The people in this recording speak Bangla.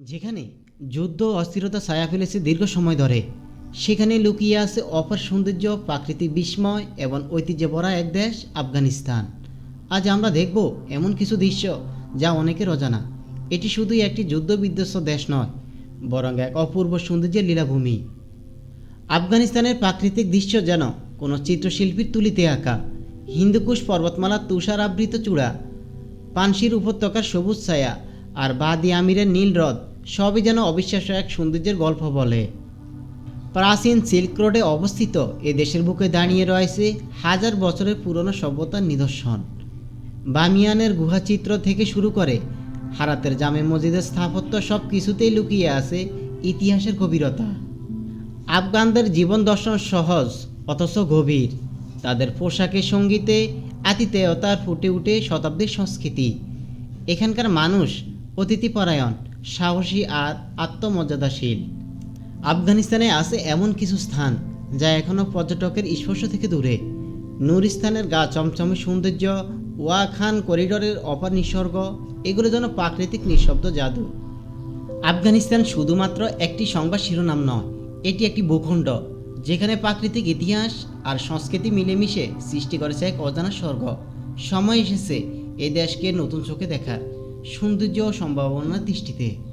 যেখানে যুদ্ধ অস্থিরতা ছায়া ফেলেছে দীর্ঘ সময় ধরে। সেখানে লুকিয়ে আছে অপার সৌন্দর্য, প্রাকৃতিক বিস্ময় এবং ঐতিহ্যে ভরা এক দেশ, আফগানিস্তান। আজ আমরা দেখব এমন কিছু দৃশ্য যা অনেকের অজানা। এটি শুধুই একটি যুদ্ধ বিধ্বস্ত দেশ নয়, বরং এক অপূর্ব সৌন্দর্যের লীলাভূমি। আফগানিস্তানের প্রাকৃতিক দৃশ্য যেন কোনো চিত্রশিল্পীর তুলিতে আঁকা। হিন্দুকুশ পর্বতমালার তুষার আবৃত চূড়া পানশির উপত্যকার সবুজ ছায়া আর বাদি আমিরের নীল হ্রদ সবই যেন অবিশ্বাস্য এক সৌন্দর্যের গল্প বলে। প্রাচীন সিল্ক রোডে অবস্থিত এ দেশের বুকে দাঁড়িয়ে রয়েছে হাজার বছরের পুরনো সভ্যতার নিদর্শন। বামিয়ানের গুহাচিত্র থেকে শুরু করে হারাতের জামে মসজিদের স্থাপত্য সব কিছুতেই লুকিয়ে আছে ইতিহাসের গভীরতা। আফগানদের জীবন দর্শন সহজ, অথচ গভীর। তাদের পোশাকে সঙ্গীতে আতিথেয়তার ফুটে উঠে শতাব্দীর সংস্কৃতি। এখানকার মানুষ, অতিথিপরায়ণ সাহসী আর আত্মমর্যাদাশীল। আফগানিস্তানে আছে এমন কিছু স্থান যা এখনও পর্যটকের স্পর্শ থেকে দূরে। নুরিস্তানের গা চমচমে সৌন্দর্য ওয়া খান করিডোরের অপার নিসর্গ, এগুলো যেন প্রাকৃতিক নিঃশব্দ জাদু। আফগানিস্তান শুধুমাত্র একটি সংবাদ শিরোনাম নয়, এটি একটি ভূখণ্ড, যেখানে প্রাকৃতিক ইতিহাস আর সংস্কৃতি মিলেমিশে সৃষ্টি করেছে এক অজানা স্বর্গ। সময় এসেছে এ দেশকে নতুন চোখে দেখার। সৌন্দর্য ও সম্ভাবনার দৃষ্টিতে।